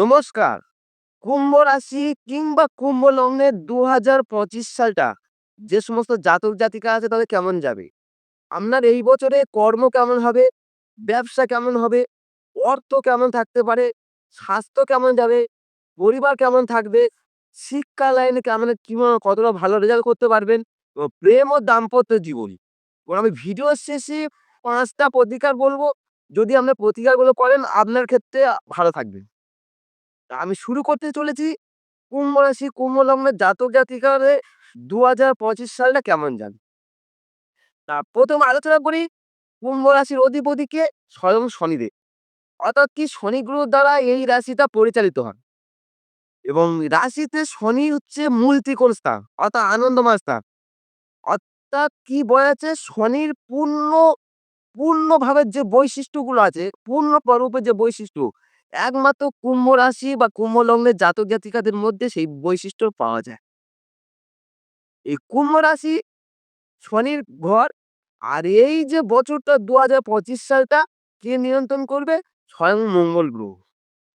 নমস্কার। কুম্ভ রাশি কিংবা কুম্ভ লগ্নের দু হাজার পঁচিশ সালটা, যে সমস্ত জাতক জাতিকা আছে তাদের কেমন যাবে? আপনার এই বছরে কর্ম কেমন হবে? ব্যবসা কেমন হবে? অর্থ কেমন থাকতে পারে? স্বাস্থ্য কেমন যাবে? পরিবার কেমন থাকবে? শিক্ষা লাইনে কেমন কতটা ভালো রেজাল্ট করতে পারবেন? প্রেম ও দাম্পত্য জীবন। আমি ভিডিও শেষে পাঁচটা প্রতিকার বলব। যদি আপনার প্রতিকারগুলো করেন, আপনার ক্ষেত্রে ভালো থাকবে। আমি শুরু করতে চলেছি কুম্ভ রাশি। কুম্ভ লগ্নের জাতক জাতিকারে দু হাজার পঁচিশ সালটা কেমন যান? তা প্রথম আলোচনা করি কুম্ভ রাশির অধিপতিকে স্বয়ং শনিদেব। অর্থাৎ কি শনি গ্রহ দ্বারা এই রাশিটা পরিচালিত হয়? এবং রাশিতে শনি হচ্ছে মূল ত্রিকোণ স্থান, অর্থাৎ আনন্দময় স্থান। অর্থাৎ কি বোঝাচ্ছে শনির পূর্ণ পূর্ণভাবে যে বৈশিষ্ট্যগুলো আছে, পূর্ণ রূপের যে বৈশিষ্ট্য, একমাত্র কুম্ভ রাশি বা কুম্ভ লগ্নের জাতক জাতিকাদের মধ্যে সেই বৈশিষ্ট্য পাওয়া যায়। এই কুম্ভ রাশি, শনির ঘর আর এই যে বছরটা দু হাজার পঁচিশ সালটা কে নিয়ন্ত্রণ করবে? স্বয়ং মঙ্গল গ্রহ।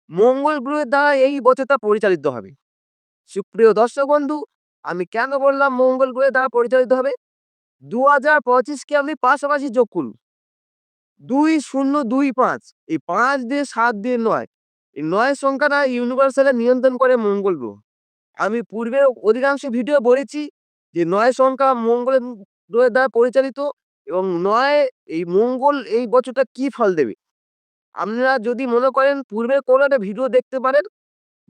মঙ্গল গ্রহের দ্বারা এই বছরটা পরিচালিত হবে। সুপ্রিয় দর্শক বন্ধু, আমি কেন বললাম মঙ্গল গ্রহের দ্বারা পরিচালিত হবে? দু হাজার পঁচিশকে আপনি পাশাপাশি যোগ করুন। দুই শূন্য দুই পাঁচ। এই পাঁচ দিয়ে সাত দিয়ে নয়। এই নয় সংখ্যাটা ইউনিভার্সালে নিয়ন্ত্রণ করে মঙ্গল গ্রহ। আমি পূর্বে অধিকাংশ ভিডিও বলেছি যে নয় সংখ্যা মঙ্গলের গ্রহের দ্বারা পরিচালিত এবং নয় এই মঙ্গল এই বছরটা কি ফল দেবে। আপনারা যদি মনে করেন পূর্বে কোনো একটা ভিডিও দেখতে পারেন,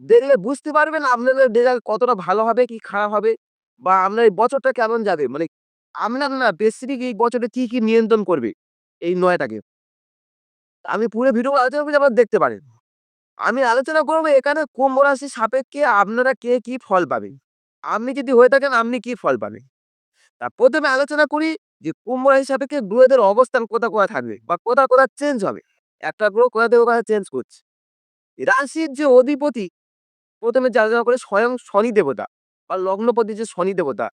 দেখলে বুঝতে পারবেন আপনাদের রেজাল্ট কতটা ভালো হবে, কি খারাপ হবে বা আপনার এই বছরটা কেমন যাবে। মানে আপনার না বেসিক এই বছরে কি কি নিয়ন্ত্রণ করবে। এই নয়টাকে। আমি পুরো ভিডিও আলোচনা করছি আপনারা দেখতে পারেন। আমি আলোচনা করব এখানে কুম্ভ রাশি সাপেক্ষে আপনারা কে কি ফল পাবেন। আপনি যদি হয়ে থাকেন, আপনি কি ফল পাবেন? তা প্রথমে আলোচনা করি যে কুম্ভ রাশি সাপেক্ষে গ্রহদের অবস্থান কোথা কোথায় থাকবে বা কোথা কোথা চেঞ্জ হবে। একটা গ্রহ কোথা থেকে কোথায় চেঞ্জ করছে। রাশির যে অধিপতি, প্রথমে আলোচনা করে স্বয়ং শনি দেবতা বা লগ্নপতি যে শনি দেবতা,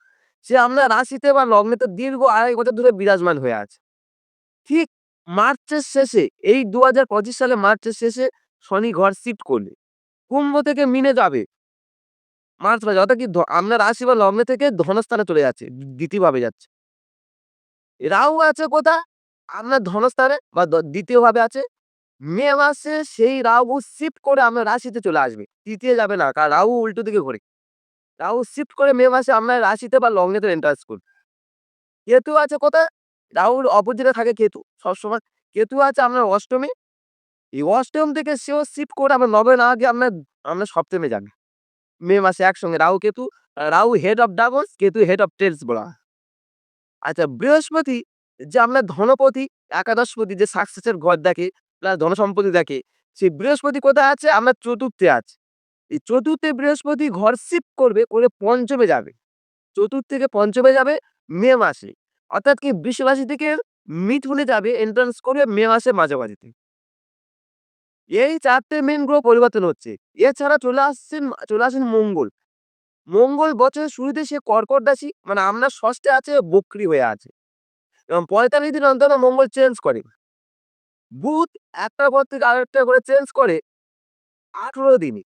সে আমরা রাশিতে বা লগ্নেতে দীর্ঘ আড়াই বছর ধরে বিরাজমান হয়ে আছে। ঠিক মার্চের শেষে, এই দু হাজার পঁচিশ সালে মার্চের শেষে শনি ঘর শিফট করলে কুম্ভ থেকে মিনে যাবে। মার্চ মাসে, অর্থাৎ কি আপনার রাশি বা লগ্নে থেকে ধনস্থানে চলে যাচ্ছে, দ্বিতীয়ভাবে যাচ্ছে। রাহু আছে কোথা আপনার ধনস্থানে বা দ্বিতীয়ভাবে আছে। মে মাসে সেই রাহু শিফট করে আপনার রাশিতে চলে আসবে। তৃতীয় যাবে না, কারণ রাহু উল্টো দিকে ঘোরে। রাহু শিফট করে মে মাসে আপনার রাশিতে বা লগ্নেতে এন্টারেস করবে। কেতু আছে কোথায়? রাহুর অপোজিটে থাকে কেতু। সবসময় কেতু আছে আপনার অষ্টমী। এই অষ্টম থেকে সেও শিফট করে আপনার নবে না আগে আপনার আপনার সপ্তমে যাবে। মে মাসে একসঙ্গে Rahu Ketu, Rahu head of dragons Ketu head of tails বলা আচ্ছা বৃহস্পতি যে আপনার ধনপতি, একাদশপতি যে সাকসেসের ঘর দেখে প্লাস ধন সম্পত্তি দেখে, সেই বৃহস্পতি কোথায় আছে? আপনার চতুর্থে আছে। এই চতুর্থে বৃহস্পতি ঘর শিফট করবে, করে পঞ্চমে যাবে। চতুর্থ থেকে পঞ্চমে যাবে মে মাসে। অর্থাৎ কি রাশি থেকে মিথুনে যাবে এন্ট্রান্স করবে মে মাসে মাঝামাঝিতে এই চারটে মেন গ্রহ পরিবর্তন হচ্ছে। এছাড়া চলে আসছেন, চলে আসেন মঙ্গল। মঙ্গল বছরের শুরুতে সে কর্কট রাশি মানে আপনার ষষ্ঠে আছে, বক্রি হয়ে আছে। এবং পঁয়তাল্লিশ দিন অন্তর মঙ্গল চেঞ্জ করে। বুধ একটা পর থেকে আরেকটা করে চেঞ্জ করে আঠেরো দিনে।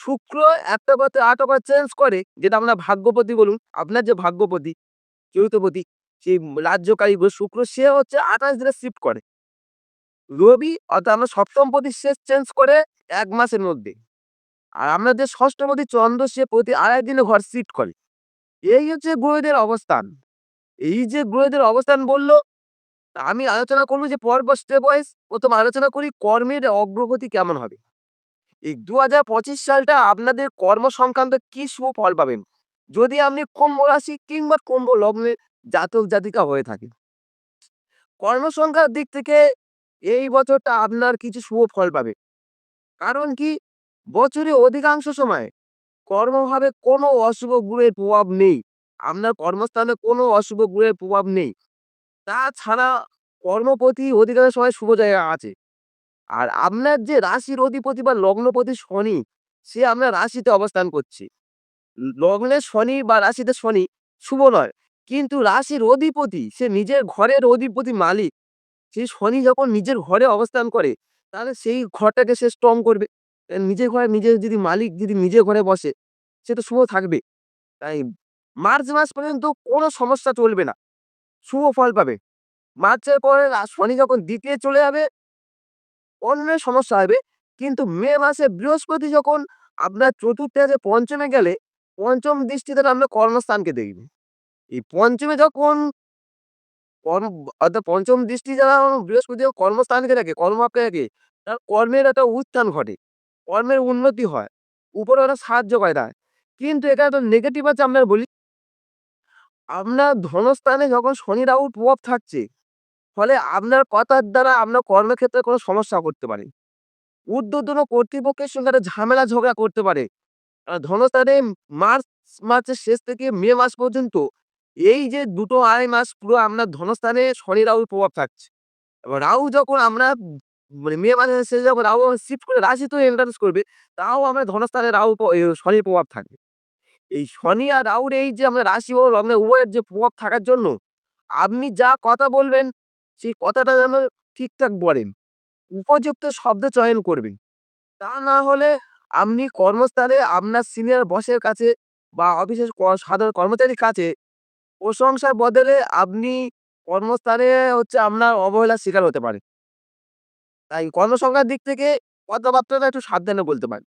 শুক্র একটা পর থেকে আটটা করে চেঞ্জ করে, যেটা আমরা ভাগ্যপতি বলুন। আপনার যে ভাগ্যপতি চতুর্থপতি সেই রাজ্যকারী শুক্র, সে হচ্ছে আঠাশ দিনে শিফট করে। রবি অর্থাৎ আমরা সপ্তমপতি শেষ চেঞ্জ করে এক মাসের মধ্যে। আর আমরা যে ষষ্ঠপতি চন্দ্র, সে প্রতি আড়াই দিনে ঘর শিফট করে। এই হচ্ছে গ্রহদের অবস্থান। এই যে গ্রহদের অবস্থান বলল, আমি আলোচনা করব যে পরপর স্টেপ ওয়াইজ প্রথম আলোচনা করি কর্মের অগ্রগতি কেমন হবে। এই দু হাজার পঁচিশ সালটা আপনাদের কর্ম সংক্রান্ত কি শুভ ফল পাবেন? যদি আপনি কুম্ভ রাশি কিংবা কুম্ভ লগ্নের জাতক জাতিকা হয়ে থাকেন কর্মসংখ্যার দিক থেকে এই বছরটা আপনার কিছু শুভ ফল পাবে। কারণ কি? বছরে অধিকাংশ সময় কর্মভাবে কোনো অশুভ গ্রহের প্রভাব নেই। আপনার কর্মস্থানে কোনো অশুভ গ্রহের প্রভাব নেই। তাছাড়া কর্মপতি অধিকাংশ সময় শুভ জায়গা আছে। আর আপনার যে রাশির অধিপতি বা লগ্নপতি শনি, সে আপনার রাশিতে অবস্থান করছে। লগ্নে শনি বা রাশিতে শনি শুভ নয় কিন্তু রাশির অধিপতি, সে নিজের ঘরের অধিপতি মালিক সেই শনি যখন নিজের ঘরে অবস্থান করে, তাহলে সেই ঘরটাকে সে স্ট্রং করবে। নিজের ঘরে নিজের যদি মালিক যদি নিজের ঘরে বসে, সে তো শুভ থাকবে। তাই মার্চ মাস পর্যন্ত কোনো সমস্যা চলবে না। শুভ ফল পাবে। মার্চের পরে শনি যখন দ্বিতীয় চলে যাবে, অন্যের সমস্যা হবে। কিন্তু মে মাসে বৃহস্পতি যখন আপনার ৪র্থ থেকে ৫ম এ গেলে ৫ম দৃষ্টি দ্বারা আপনার কর্মস্থানকে দেখবে। এই পঞ্চমে যখন কর্ম অর্থাৎ পঞ্চম দৃষ্টি যারা বৃহস্পতি কর্মস্থানকে দেখে, কর্মভাবকে দেখে, তার কর্মের একটা উত্থান ঘটে। কর্মের উন্নতি হয়। উপরওয়ালা সাহায্য করে দেয়। কিন্তু এখানে একটা নেগেটিভ আছে আপনার বলি আপনার ধনস্থানে যখন শনি রাহুর প্রভাব থাকছে, ফলে আপনার কথার দ্বারা আপনার কর্মক্ষেত্রে কোনো সমস্যা করতে পারে। ঊর্ধ্বতন কর্তৃপক্ষের সঙ্গে একটা ঝামেলা ঝগড়া করতে পারে। আ ধনস্থানে মার্চ মাসের শেষ থেকে মে মাস পর্যন্ত এই যে দুটো আড়াই মাস পুরো আমরা ধনস্থানে শনি রাহুর প্রভাব থাকছে। এবার রাহু যখন আমরা মানে মে মাসের শেষে যখন রাহু শিফট করে রাশি তো এন্ট্রান্স করবে, তাও আমরা ধনস্থানে রাহু শনির প্রভাব থাকবে। এই শনি আর রাহুর এই যে আমরা রাশি ও লগ্নে উভয়ের যে প্রভাব থাকার জন্য আপনি যা কথা বলবেন সেই কথাটা যেন ঠিকঠাক বলেন। উপযুক্ত শব্দ চয়ন করবেন। তা না হলে আপনি কর্মস্থলে আপনার সিনিয়র বসের কাছে বা অফিসের সাধারণ কর্মচারীর কাছে প্রশংসার বদলে আপনি কর্মস্থানে হচ্ছে আপনার অবহেলার শিকার হতে পারে তাই কর্মসংখ্যার দিক থেকে কথাবার্তাটা একটু সাবধানে বলতে পারেন।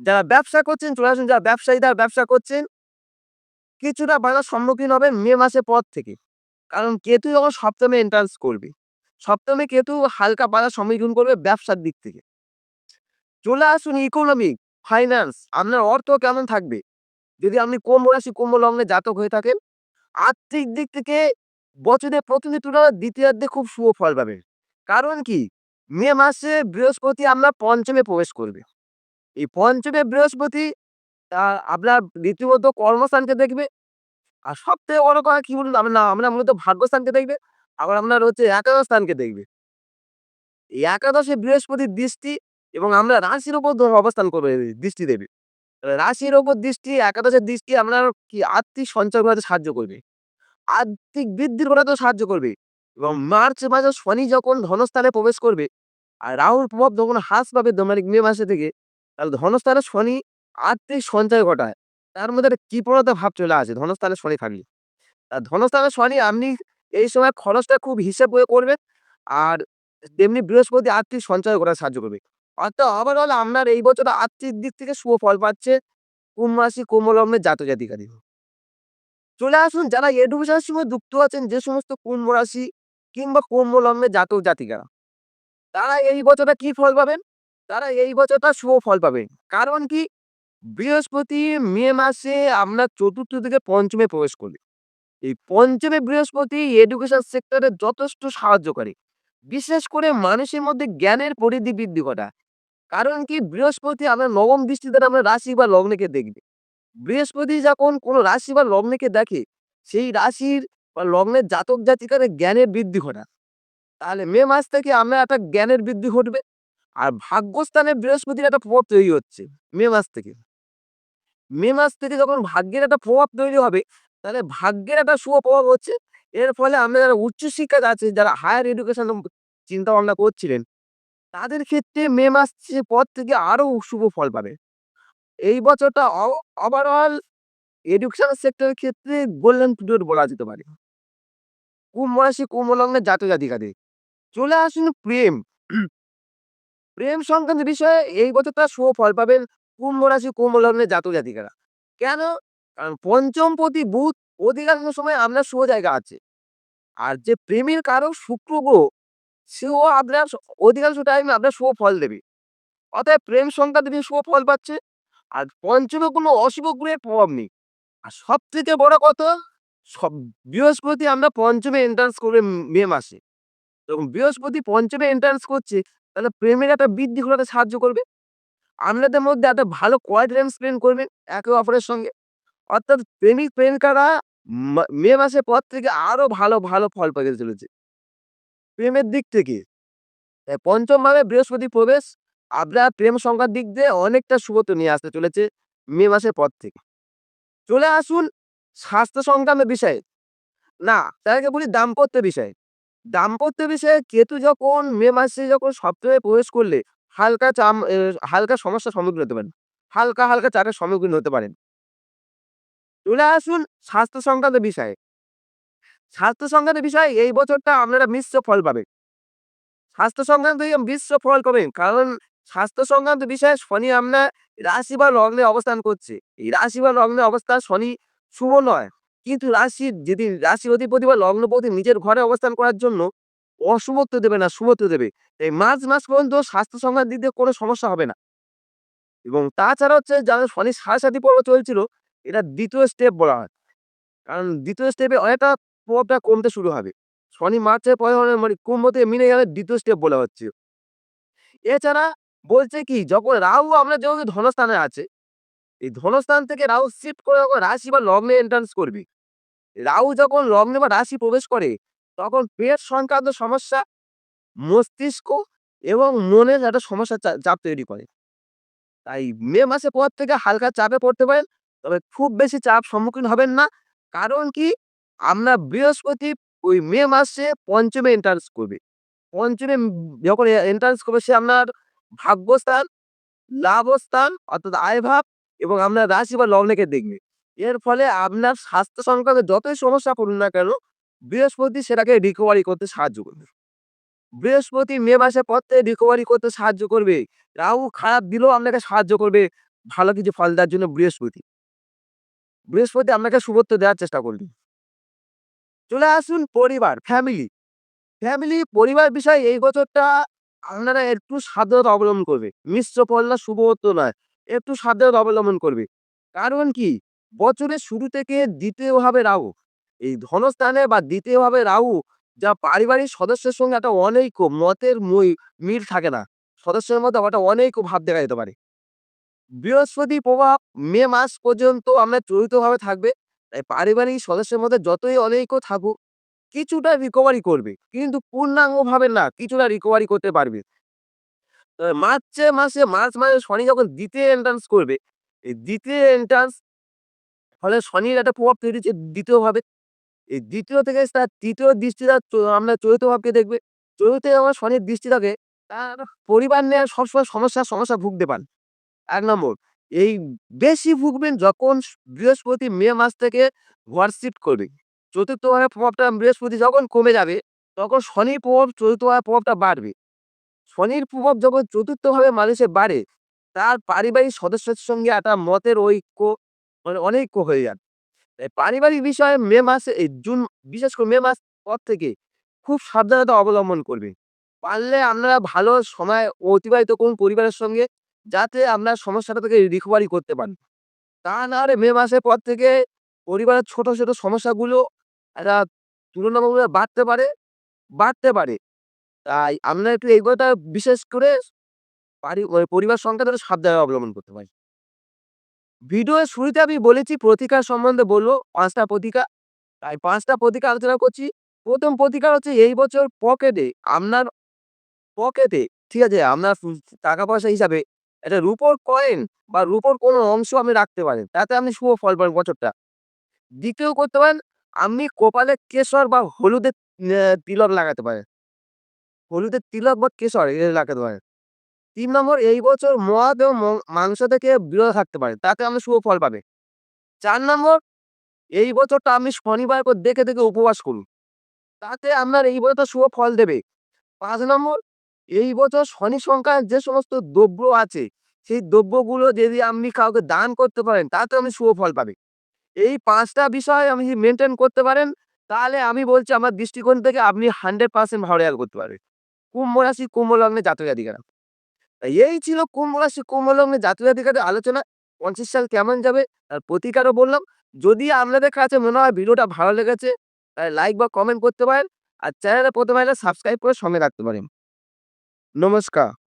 যারা ব্যবসা করছেন, চলে আসুন, যারা ব্যবসায়ীরা ব্যবসা করছেন, কিছুটা বাধার সম্মুখীন হবে মে মাসের পর থেকে। কারণ কেতু যখন ৭ম এ এন্ট্রান্স করবে। ৭ম এ কেতু হালকা বাধার সম্মুখীন করবে ব্যবসার দিক থেকে। চলে আসুন ইকোনমিক, ফাইন্যান্স আপনার অর্থ কেমন থাকবে? যদি আপনি কুম্ভ রাশি, কুম্ভ লগ্নের জাতক হয়ে থাকেন, আর্থিক দিক থেকে বছরের ১ম এর তুলনায় দ্বিতীয়ার্ধে খুব শুভ ফল পাবেন। কারণ কি? মে মাসে বৃহস্পতি আপনার পঞ্চমে প্রবেশ করবে। এই পঞ্চমে বৃহস্পতি আপনার রীতিমতো কর্মস্থানকে দেখবে। আর সবথেকে বড় কথা কি বলুন? আমরা আমরা মূলত ভাগ্যস্থানকে দেখবে। আবার আপনার হচ্ছে একাদশ স্থানকে দেখবে। এই একাদশে বৃহস্পতির দৃষ্টি এবং আমরা রাশির উপর অবস্থান করবে দৃষ্টি দেবে। রাশির উপর দৃষ্টি, একাদশের দৃষ্টি আপনার কি আর্থিক সঞ্চয় করাতে সাহায্য করবে। আর্থিক বৃদ্ধির করাতেও সাহায্য করবে। এবং মার্চ মাসে শনি যখন ধনস্থানে প্রবেশ করবে, আর রাহুর প্রভাব যখন হ্রাস পাবে মানে মে মাসে থেকে, তাহলে ধনস্থানে শনি আর্থিক সঞ্চয় ঘটায়। তার মধ্যে একটা কৃপণতা ভাব চলে আসে ধনস্থানে শনি থাকলে। আর ধনস্থানে শনি আপনি এই সময় খরচটা খুব হিসেব করে করবেন। আর তেমনি বৃহস্পতি আর্থিক সঞ্চয় করাতে সাহায্য করবে। অর্থাৎ ওভারঅল আপনার এই বছর আর্থিক দিক থেকে শুভ ফল পাচ্ছে কুম্ভ রাশি, কুম্ভ লগ্নের জাতক চলে আসুন যারা এডুকেশনের সঙ্গে যুক্ত আছেন যে সমস্ত কুম্ভ রাশি কিংবা কুম্ভ লগ্নের জাতক জাতিকারা। তারা এই বছরটা কি ফল পাবেন? তারা এই বছরটা শুভ ফল পাবেন। কারণ কি? বৃহস্পতি মে মাসে আপনার চতুর্থ থেকে পঞ্চমে প্রবেশ করবে। এই পঞ্চমে বৃহস্পতি এডুকেশন সেক্টরে যথেষ্ট সাহায্য করে। বিশেষ করে মানুষের মধ্যে জ্ঞানের পরিধি বৃদ্ধি ঘটায়। কারণ কি? বৃহস্পতি আপনার নবম দৃষ্টিতে আমরা রাশি বা লগ্নকে দেখবে। বৃহস্পতি যখন কোনো রাশি বা লগ্নকে দেখে, সেই রাশির বা লগ্নের জাতক জাতিকাদের জ্ঞানের বৃদ্ধি ঘটা তাহলে মে মাস থেকে আপনার একটা জ্ঞানের বৃদ্ধি ঘটবে। আর ভাগ্যস্থানে বৃহস্পতির একটা প্রভাব তৈরি হচ্ছে মে মাস থেকে। মে মাস থেকে যখন ভাগ্যের একটা প্রভাব তৈরি হবে, তাহলে ভাগ্যের একটা শুভ প্রভাব হচ্ছে। এর ফলে আমরা যারা উচ্চশিক্ষাতে আছি, যারা হায়ার এডুকেশন চিন্তা ভাবনা করছিলেন, তাদের ক্ষেত্রে মে মাসের পর থেকে আরও শুভ ফল পাবে। এই বছরটা ওভারঅল এডুকেশন সেক্টরের ক্ষেত্রে গোল্ডেন পিরিয়ড বলা যেতে পারে। কুম্ভ রাশি, কুম্ভ লগ্নের জাতক জাতিকাদের। চলে আসুন প্রেম। প্রেম সংক্রান্ত বিষয়ে এই বছরটা শুভ ফল পাবেন কুম্ভ রাশি, কুম্ভ লগ্নের জাতক জাতিকারা। কেন? কারণ ৫ম পতি বুধ অধিকাংশ সময় আপনার শুভ জায়গা আছে। আর যে প্রেমের কারক শুক্র গ্রহ, সেও আপনার অধিকাংশ টাইমে আপনার শুভ ফল দেবে। অতএব প্রেম সংক্রান্ত বিষয়ে শুভ ফল পাচ্ছে। আর ৫ম এ কোনো অশুভ গ্রহের প্রভাব নেই। আর সব থেকে বড় কথা সব বৃহস্পতি আমরা পঞ্চমে এন্ট্রান্স করবে মে মাসে। যখন বৃহস্পতি পঞ্চমে এন্ট্রান্স করছে, তাহলে প্রেমের একটা বৃদ্ধি ঘটাতে সাহায্য করবে। আপনাদের মধ্যে একটা ভালো কোয়ালিটি টাইম স্পেন্ড করবেন একে অপরের সঙ্গে। অর্থাৎ প্রেমিক প্রেমিকারা মে মাসের পর থেকে আরও ভালো, ভালো ফল পেতে চলেছে। প্রেমের দিক থেকে এ ৫ম ভাবে বৃহস্পতি প্রবেশ আপনার প্রেম সংখ্যার দিক দিয়ে অনেকটা শুভত্ব নিয়ে আসতে চলেছে মে মাসের পর থেকে। চলে আসুন স্বাস্থ্য সংক্রান্ত বিষয়ে। না, আগে বলি দাম্পত্য বিষয়ে। দাম্পত্য বিষয়ে কেতু যখন মে মাসে যখন সপ্তমে প্রবেশ করলে হালকা চাম হালকা সমস্যার সম্মুখীন হতে পারেন। হালকা, হালকা চাপের সম্মুখীন হতে পারেন। চলে আসুন স্বাস্থ্য সংক্রান্ত বিষয়ে। স্বাস্থ্য সংক্রান্ত বিষয়ে এই বছরটা আপনারা মিশ্র ফল পাবেন। স্বাস্থ্য সংক্রান্ত মিশ্র ফল পাবেন। কারণ স্বাস্থ্য সংক্রান্ত বিষয়ে শনি আপনার রাশি বা লগ্নে অবস্থান করছে। এই রাশি বা লগ্নে অবস্থান শনি শুভ নয়। কিন্তু রাশি যদি রাশি অধিপতি বা লগ্নপতি নিজের ঘরে অবস্থান করার জন্য অশুভত্ব দেবে না, শুভত্ব দেবে। এই মার্চ মাস পর্যন্ত স্বাস্থ্য সংক্রান্ত দিক দিয়ে কোনো সমস্যা হবে না। এবং তাছাড়া হচ্ছে যাদের শনির সাড়ে পর্ব চলছিল, এটা দ্বিতীয় স্টেপ বলা হয়। কারণ দ্বিতীয় স্টেপে অনেকটা প্রভাবটা কমতে শুরু হবে। শনি মার্চের পরে মানে মানে কুম্ভ মিনে গেলে ২য় স্টেপ বলা হচ্ছে। এছাড়া বলছে কি যখন রাহু আপনার যেহেতু ধনস্থানে আছে, এই ধনস্থান থেকে রাহু শিফট করে যখন রাশি বা লগ্নে এন্ট্রান্স করবে। রাহু যখন লগ্নে বা রাশি প্রবেশ করে, তখন পেট সংক্রান্ত সমস্যা, মস্তিষ্ক এবং মনের একটা সমস্যা চাপ তৈরি করে। তাই মে মাসের পর থেকে হালকা চাপে পড়তে পারেন। তবে খুব বেশি চাপ সম্মুখীন হবেন না। কারণ কি? আপনার বৃহস্পতি ওই মে মাসে ৫ম এ এন্ট্রান্স করবে। পঞ্চমে যখন এন্ট্রান্স করবে সে আপনার ভাগ্যস্থান, লাভস্থান অর্থাৎ আয়ভাব এবং আপনার রাশি বা লগ্নকে দেখবে। এর ফলে আপনার স্বাস্থ্য সংক্রান্ত যতই সমস্যা করুন না কেন, বৃহস্পতি সেটাকে রিকভারি করতে সাহায্য করবে। বৃহস্পতি মে মাসের পর থেকে রিকভারি করতে সাহায্য করবে। রাহু খারাপ দিলেও আপনাকে সাহায্য করবে ভালো কিছু ফল দেওয়ার জন্য বৃহস্পতি। বৃহস্পতি আপনাকে শুভত্ব দেওয়ার চেষ্টা করবে। চলে আসুন পরিবার, ফ্যামিলি। ফ্যামিলি, পরিবার বিষয়ে এই বছরটা আপনারা একটু সাবধানতা অবলম্বন করবে। মিশ্র না শুভত্ব নয়। একটু সাবধানতা অবলম্বন করবে। কারণ কি? বছরের শুরু থেকে ২য় ভাবে রাহু। এই ধনস্থানে বা ২য় ভাবে রাহু যা পারিবারিক সদস্যের সঙ্গে একটা অনৈক্য মতের মই মিল থাকে না। সদস্যের মধ্যে একটা অনৈক্য ভাব দেখা যেতে পারে। বৃহস্পতি প্রভাব মে মাস পর্যন্ত আপনার চরিতভাবে থাকবে। তাই পারিবারিক সদস্যের মধ্যে যতই অনৈক্য থাকুক, কিছুটা রিকভারি করবে। কিন্তু পূর্ণাঙ্গভাবে না, কিছুটা রিকভারি করতে পারবে। তবে মার্চে মাসে মার্চ মাসে শনি যখন দ্বিতীয় এন্ট্রান্স করবে, এই দ্বিতীয় এন্ট্রান্স ফলে শনির একটা প্রভাব তৈরি হচ্ছে ২য় ভাবে। এই দ্বিতীয় থেকে তার তৃতীয় দৃষ্টিটা আমরা চতুর্থ ভাবকে দেখবে। চতুর্থে আমার শনির দৃষ্টি থাকে, তার পরিবার নিয়ে সবসময় সমস্যা, সমস্যা ভুগতে পান। এক নম্বর এই বেশি ভুগবেন যখন বৃহস্পতি মে মাস থেকে শিফট করবে। চতুর্থ ভাবে প্রভাবটা বৃহস্পতি যখন কমে যাবে, তখন শনির প্রভাব চতুর্থ ভাবে প্রভাবটা বাড়বে। শনির প্রভাব যখন চতুর্থ ভাবে মানুষের বাড়ে, তার পারিবারিক সদস্যের সঙ্গে একটা মতের ঐক্য মানে অনৈক্য হয়ে যান। তাই পারিবারিক বিষয়ে মে মাসে এই জুন বিশেষ করে মে মাস পর থেকে খুব সাবধানতা অবলম্বন করবে। পারলে আপনারা ভালো সময় অতিবাহিত করুন পরিবারের সঙ্গে, যাতে আপনার সমস্যাটা থেকে রিকভারি করতে পারেন। তা না হলে মে মাসের পর থেকে পরিবারের ছোট, ছোট সমস্যাগুলো একটা তুলনামূলক বাড়তে পারে বাড়তে পারে। তাই আপনারা একটু এই কথাটা বিশেষ করে পারি পরিবার সংক্রান্ত একটু সাবধানতা অবলম্বন করতে পারেন। ভিডিওর শুরুতে আমি বলেছি প্রতিকার সম্বন্ধে বলব ৫ টা প্রতিকার। তাই ৫ টা প্রতিকার আলোচনা করছি। প্রথম প্রতিকার হচ্ছে এই বছর পকেটে আপনার পকেটে ঠিক আছে? আপনার টাকা-পয়সা হিসাবে একটা রুপোর কয়েন বা রুপোর কোনো অংশ আপনি রাখতে পারেন। তাতে আপনি শুভ ফল পাবেন বছরটা। দ্বিতীয় করতে পারেন, আপনি কপালে কেশর বা হলুদের তিলক লাগাতে পারেন। হলুদের তিলক বা কেশর লাগাতে পারেন। তিন নম্বর এই বছর মদ এবং মাংস থেকে বিরত থাকতে পারেন। তাতে আপনি শুভ ফল পাবে। চার নম্বর এই বছরটা আপনি শনিবার করে দেখে, দেখে উপবাস করুন। তাতে আপনার এই বছরটা শুভ ফল দেবে। পাঁচ নম্বর এই বছর শনি সংক্রান্ত যে সমস্ত দ্রব্য আছে, সেই দ্রব্যগুলো যদি আপনি কাউকে দান করতে পারেন, তাতেও আপনি শুভ ফল পাবে। এই ৫ টা বিষয় আপনি যদি মেইনটেইন করতে পারেন, তাহলে আমি বলছি আমার দৃষ্টিকোণ থেকে আপনি 100% ভালো রেজাল্ট করতে পারবেন। কুম্ভ রাশি, কুম্ভ লগ্নের জাতক-জাতিকারা। এই ছিল কুম্ভ রাশি, কুম্ভ লগ্নের জাতক-জাতিকাদের আলোচনা। পঞ্চাশ সাল কেমন যাবে তার প্রতিকারও বললাম। যদি আপনাদের কাছে মনে হয় ভিডিওটা ভালো লেগেছে, তাহলে লাইক বা কমেন্ট করতে পারেন। আর চ্যানেলে প্রথমে সাবস্ক্রাইব করে সঙ্গে রাখতে পারেন। নমস্কার।